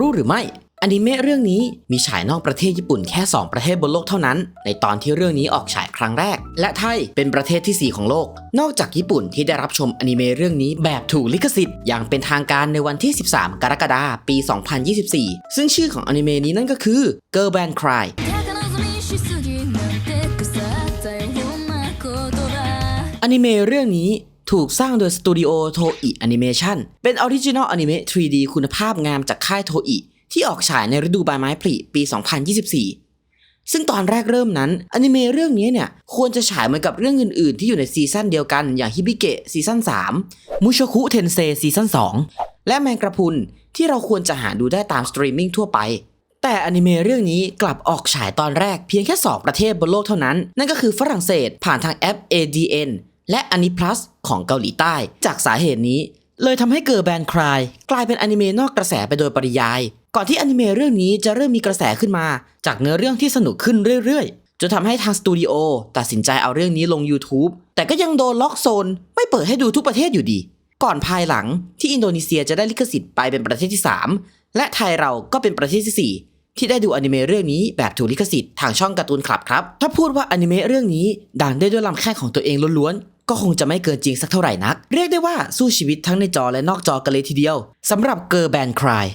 รู้หรือไม่อนิเมะเรื่องนี้มีฉายนอกประเทศญี่ปุ่นแค่ 2 ประเทศบนโลกเท่านั้น ในตอนที่เรื่องนี้ออกฉายครั้งแรก และไทยเป็นประเทศที่ 4 ของโลก นอกจากญี่ปุ่นที่ได้รับชมอนิเมะเรื่องนี้แบบถูกลิขสิทธิ์อย่างเป็นทางการในวันที่ 13 กรกฎาคมปี 2024 ซึ่งชื่อของอนิเมะนี้นั่นก็คือ Girl Band Cry อนิเมะเรื่องนี้ ถูกสร้างโดยสตูดิโอโทอิแอนิเมชันเป็นออริจินอลอนิเมะ 3D คุณภาพงามจากค่ายโทอิที่ออกฉายในฤดูใบไม้ผลิปี 2024 ซึ่งตอนแรกเริ่มนั้นอนิเมะเรื่องนี้เนี่ยควรจะฉายเหมือนกับเรื่องอื่น ๆ ที่อยู่ในซีซั่นเดียวกันอย่างฮิบิเกะซีซั่น3มุโชคุเทนเซซีซั่น2และแมงกระพุนที่เราควรจะหาดูได้ตามสตรีมมิ่งทั่วไปแต่อนิเมะเรื่องนี้กลับออกฉายตอนแรกเพียงแค่ 2 ประเทศบนโลกเท่านั้น นั่นก็คือฝรั่งเศสผ่านทางแอป ADN และ a n i Plus ของเกาหลีใต้ จากสาเหตุนี้ เลยทำให้เกิร์แบนคลายกลายเป็นอนิเมะนอกกระแสไปโดยปริยาย ก่อนที่อนิเมะเรื่องนี้จะเริ่มมีกระแสขึ้นมา จากเนื้อเรื่องที่สนุกขึ้นเรื่อยๆ จนทำให้ทางสตูดิโอตัดสินใจเอาเรื่องนี้ลง YouTube แต่ก็ยังโดนล็อกโซน ไม่เปิดให้ดูทุกประเทศอยู่ดี ก่อนภายหลังที่อินโดนีเซียจะได้ลิขสิทธิ์ไปเป็นประเทศที่ 3 และไทยเราก็เป็นประเทศที่ 4ที่ได้ดูอนิเมะเรื่องนี้แบบถูกลิขสิทธิ์ทางช่องการ์ตูนคลับครับ ถ้าพูดว่าอนิเมะเรื่องนี้ดังได้ด้วยลำแข้งของตัวเองล้วน ก็คงจะไม่เกินจริงสักเท่าไหร่นัก เรียกได้ว่าสู้ชีวิตทั้งในจอและนอกจอกันเลยทีเดียวสำหรับเกอร์แบนคลาย